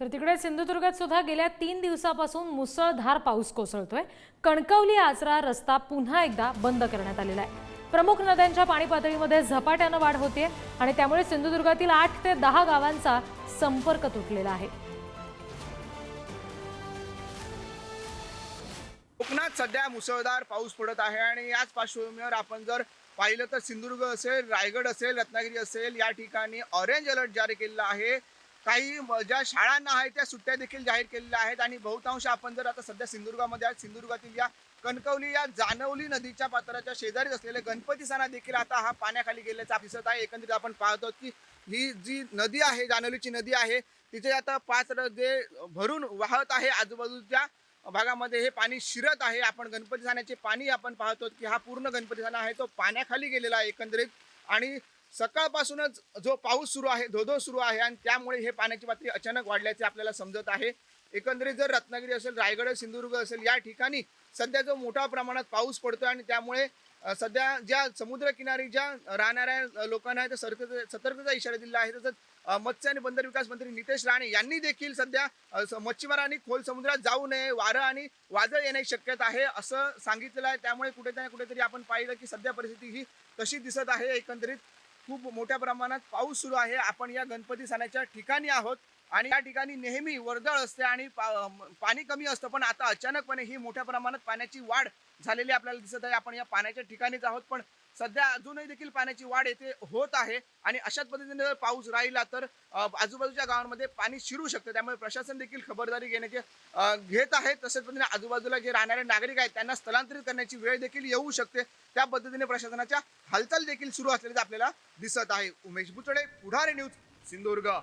तर तिकडे सिंधुदुर्गात सुद्धा गेल्या तीन दिवसापासून मुसळधार पाऊस कोसळतोय. कणकवली आचरा रस्ता पुन्हा एकदा बंद करण्यात आलेला आहे. प्रमुख नद्यांच्या पाणी पातळीमध्ये झपाट्यानं वाढ होते आणि त्यामुळे सिंधुदुर्गातील आठ ते दहा गावांचा संपर्क तुटलेला आहे. कोकणात सध्या मुसळधार पाऊस पडत आहे आणि याच पार्श्वभूमीवर आपण जर पाहिलं तर सिंधुदुर्ग असेल रायगड असेल रत्नागिरी असेल या ठिकाणी ऑरेंज अलर्ट जारी केलेला आहे. काही ज्या शाळांना आहेत त्या सुट्ट्या देखील जाहीर केलेल्या आहेत. आणि बहुतांश आपण जर आता सध्या सिंधुदुर्गामध्ये आहात सिंधुदुर्गातील या कणकवली या जानवली नदीच्या पात्राच्या शेजारीच असलेले गणपती सणा देखील आता हा पाण्याखाली गेल्याचा दिसत आहे. एकंदरीत आपण पाहतो की ही जी नदी आहे जानवलीची नदी आहे तिथे आता पात्र जे भरून वाहत आहे आजूबाजूच्या भागामध्ये हे पाणी शिरत आहे. आपण गणपती सणाचे पाणी आपण पाहतो की हा पूर्ण गणपती सणा आहे तो पाण्याखाली गेलेला आहे एकंदरीत. आणि सकाळपासूनच जो पाऊस सुरू आहे धोधो सुरू आहे आणि त्यामुळे हे पाण्याची पातळी अचानक वाढल्याचे आपल्याला समजत आहे. एकंदरीत जर रत्नागिरी असेल रायगड सिंधुदुर्ग असेल या ठिकाणी सध्या जो मोठ्या प्रमाणात पाऊस पडतोय आणि त्यामुळे सध्या ज्या समुद्रकिनारी ज्या राहणाऱ्या लोकांना आहे त्या सतर्कता इशारा दिला आहे. तसंच मत्स्य आणि बंदर विकास मंत्री नितेश राणे यांनी देखील सध्या मच्छीमारांनी खोल समुद्रात जाऊ नये वारं आणि वादळ येण्याची शक्यता आहे असं सांगितलेलं आहे. त्यामुळे कुठेतरी कुठेतरी आपण पाहिलं की सध्या परिस्थिती ही तशी दिसत आहे. एकंदरीत खूप मोठ्या प्रमाणात पाऊस सुरू आहे. आपण या गणपती सणाच्या ठिकाणी आहोत. आणि या ठिकाणी नेहमी वर्दळ असते आणि पाणी कमी असतं पण आता अचानकपणे ही मोठ्या प्रमाणात पाण्याची वाढ झालेली आपल्याला दिसत आहे. आपण या पाण्याच्या ठिकाणीच आहोत पण सध्या अजूनही देखील पाण्याची वाढ येथे होत आहे आणि अशाच पद्धतीने जर पाऊस राहिला तर आजूबाजूच्या गावांमध्ये पाणी शिरू शकतं. त्यामुळे प्रशासन देखील खबरदारी घेण्याचे घेत आहे. तसेच पद्धतीने आजूबाजूला जे राहणारे नागरिक आहेत त्यांना स्थलांतरित करण्याची वेळ देखील येऊ शकते. त्या पद्धतीने प्रशासनाच्या हालचाल देखील सुरू असल्याचं आपल्याला दिसत आहे. Umesh Buchade Pudhari news sindoor ga